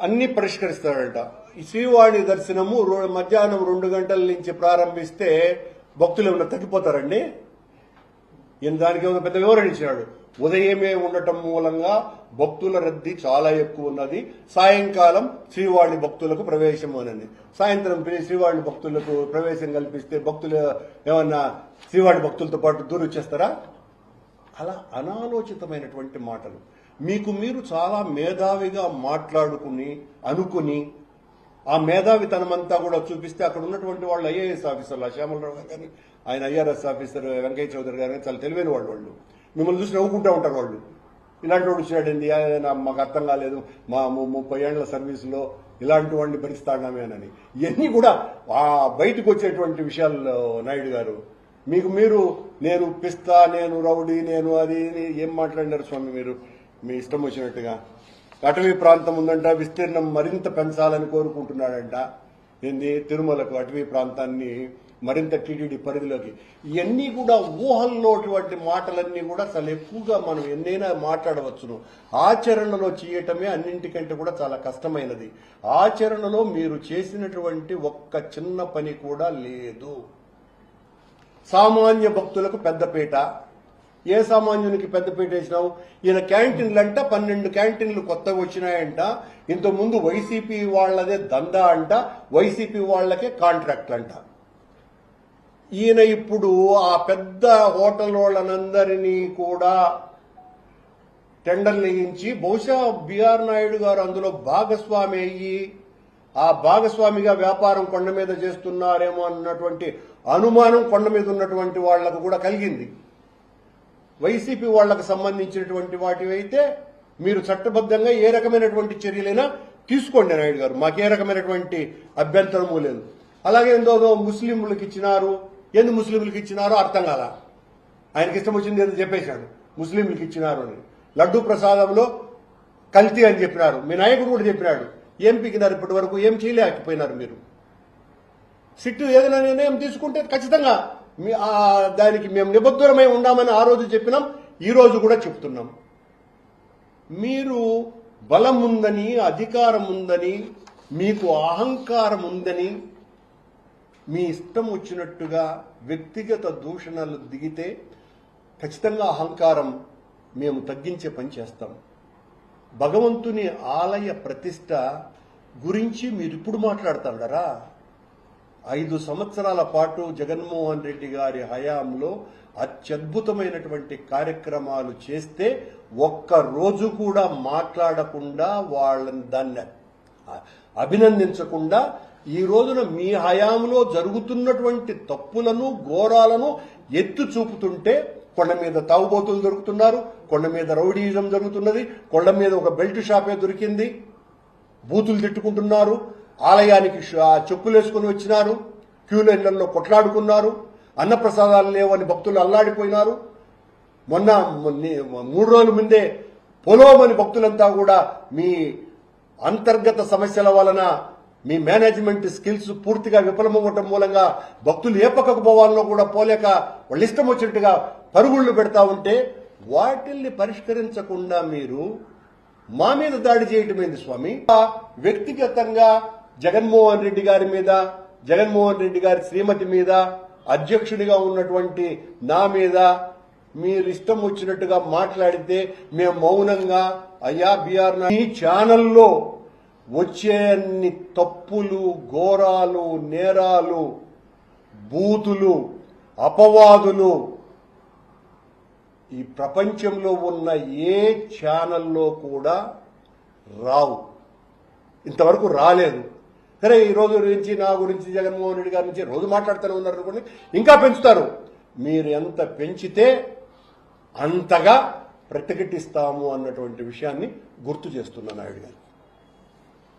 అన్ని పరిష్కరిస్తాడంట. ఈ శ్రీవాణి దర్శనము రో- మధ్యాహ్నం రెండు గంటల నుంచి ప్రారంభిస్తే భక్తులు ఏమైనా తగ్గిపోతారండి? ఈయన దానికి ఏమైనా పెద్ద వివరణ ఇచ్చినాడు. ఉదయమే ఉండటం మూలంగా భక్తుల రద్దీ చాలా ఎక్కువ ఉన్నది. సాయంకాలం శ్రీవాణి భక్తులకు ప్రవేశం అని సాయంత్రం శ్రీవాణి భక్తులకు ప్రవేశం కల్పిస్తే భక్తులు ఏమన్నా శ్రీవాణి భక్తులతో పాటు దూరం వచ్చేస్తారా అలా అనాలోచితమైనటువంటి మాటలు. మీకు మీరు చాలా మేధావిగా మాట్లాడుకుని అనుకుని ఆ మేధావితనమంతా కూడా చూపిస్తే అక్కడ ఉన్నటువంటి వాళ్ళు ఐఏఎస్ ఆఫీసర్లు శ్యామలరావు గారు కానీ ఆయన ఐఆర్ఎస్ ఆఫీసర్ వెంకయ్య చౌదరి గారు కానీ చాలా తెలివైన వాళ్ళు వాళ్ళు. మిమ్మల్ని చూసి నవ్వుకుంటూ ఉంటారు వాళ్ళు. ఇలాంటి వాడు వచ్చాడండి మాకు అర్థం కాలేదు. మా ముప్పై ఏళ్ళ సర్వీసులో ఇలాంటి వాడిని భరిస్తాడమేనని ఇవన్నీ కూడా ఆ బయటకు వచ్చేటువంటి విషయాలు నాయుడు గారు. మీకు మీరు నేను పిస్తా నేను రౌడీ నేను అది ఏం మాట్లాడినారు స్వామి మీరు? మీ ఇష్టం వచ్చినట్టుగా. అటవీ ప్రాంతం ఉందంట విస్తీర్ణం మరింత పెంచాలని కోరుకుంటున్నాడంట. ఏంది? తిరుమలకు అటవీ ప్రాంతాన్ని మరింత టీటీడీ పరిధిలోకి. ఇవన్నీ కూడా ఊహల్లోటువంటి మాటలన్నీ కూడా చాలా ఎక్కువగా మనం ఎన్నైనా మాట్లాడవచ్చును. ఆచరణలో చేయటమే అన్నింటికంటే కూడా చాలా కష్టమైనది. ఆచరణలో మీరు చేసినటువంటి ఒక్క చిన్న పని కూడా లేదు. సామాన్య భక్తులకు పెద్దపీట. ఏ సామాన్యునికి పెద్దపీట వేసినావు? ఈయన క్యాంటీన్లు అంట పన్నెండు క్యాంటీన్లు కొత్తగా వచ్చినాయంట. ఇంతకుముందు వైసీపీ వాళ్ళదే దందా అంట వైసీపీ వాళ్ళకే కాంట్రాక్ట్లు అంట. ఈయన ఇప్పుడు ఆ పెద్ద హోటల్ వాళ్ళనందరినీ కూడా టెండర్లు వేయించి బహుశా బీఆర్ నాయుడు గారు అందులో భాగస్వామి అయ్యి ఆ భాగస్వామిగా వ్యాపారం కొండ మీద చేస్తున్నారేమో అన్నటువంటి అనుమానం కొండ మీద ఉన్నటువంటి వాళ్ళకు కూడా కలిగింది. వైసీపీ వాళ్ళకు సంబంధించినటువంటి వాటివైతే మీరు చట్టబద్ధంగా ఏ రకమైనటువంటి చర్యలైనా తీసుకోండి నాయుడు గారు. మాకు ఏ రకమైనటువంటి అభ్యంతరము లేదు. అలాగే ఏందో ముస్లింలకు ఇచ్చినారు. ఎందు ముస్లింలకు ఇచ్చినారో అర్థం కాల. ఆయనకి ఇష్టం వచ్చింది ఏదో చెప్పేశాడు ముస్లింలకు ఇచ్చినారు అని. లడ్డు ప్రసాదంలో కల్తీ అని చెప్పినారు. మీ నాయకుడు కూడా చెప్పినాడు. ఏం పీకినారు ఇప్పటి వరకు ఏం చేయలేకపోయినారు మీరు? సిట్టు ఏదైనా నిర్ణయం తీసుకుంటే ఖచ్చితంగా దానికి మేము నిబద్ధులమై ఉన్నామని ఆ రోజు చెప్పినాం ఈ రోజు కూడా చెప్తున్నాం. మీరు బలం ఉందని అధికారం ఉందని మీకు అహంకారం ఉందని మీ ఇష్టం వచ్చినట్టుగా వ్యక్తిగత దూషణలు దిగితే ఖచ్చితంగా అహంకారం మేము తగ్గించే పని చేస్తాం. భగవంతుని ఆలయ ప్రతిష్ట గురించి మీరు ఇప్పుడు మాట్లాడతాడరా? ఐదు సంవత్సరాల పాటు జగన్మోహన్ రెడ్డి గారి హయాంలో అత్యద్భుతమైనటువంటి కార్యక్రమాలు చేస్తే ఒక్క రోజు కూడా మాట్లాడకుండా వాళ్ళని దాన్ని అభినందించకుండా ఈ రోజున మీ హయాంలో జరుగుతున్నటువంటి తప్పులను ఘోరాలను ఎత్తు చూపుతుంటే కొండ మీద తాగుబోతులు దొరుకుతున్నారు కొండ మీద రౌడీజం జరుగుతున్నది కొండ మీద ఒక బెల్ట్ షాపే దొరికింది బూతులు తిట్టుకుంటున్నారు ఆలయానికి ఆ చెప్పులు వేసుకుని వచ్చినారు. క్యూ లైన్లలో కొట్లాడుకున్నారు. అన్నప్రసాదాలు లేవని భక్తులు అల్లాడిపోయినారు. మొన్న మూడు రోజుల ముందే పొలోమని భక్తులంతా కూడా మీ అంతర్గత సమస్యల వలన మీ మేనేజ్మెంట్ స్కిల్స్ పూర్తిగా విఫలమవ్వటం మూలంగా భక్తులు ఏ పక్కకు పోవాలనో కూడా పోలేక వాళ్ళు ఇష్టం వచ్చినట్టుగా పరుగుళ్ళు పెడతా ఉంటే వాటిల్ని పరిష్కరించకుండా మీరు మా మీద దాడి చేయటమేంది స్వామి? వ్యక్తిగతంగా జగన్మోహన్ రెడ్డి గారి మీద జగన్మోహన్ రెడ్డి గారి శ్రీమతి మీద అధ్యక్షుడిగా ఉన్నటువంటి నా మీద మీరు ఇష్టం వచ్చినట్టుగా మాట్లాడితే మేము మౌనంగా అయ్యా బీఆర్ ఈ ఛానల్లో వచ్చే అన్ని తప్పులు ఘోరాలు నేరాలు బూతులు అపవాదులు ఈ ప్రపంచంలో ఉన్న ఏ ఛానల్లో కూడా రావు. ఇంతవరకు రాలేదు. సరే ఈ రోజు గురించి నా గురించి జగన్మోహన్ రెడ్డి గారి నుంచి రోజు మాట్లాడుతూనే ఉన్నారు అనుకోండి ఇంకా పెంచుతారు. మీరు ఎంత పెంచితే అంతగా ప్రతిఘటిస్తాము అన్నటువంటి విషయాన్ని గుర్తు చేస్తున్నా నాయుడు గారు.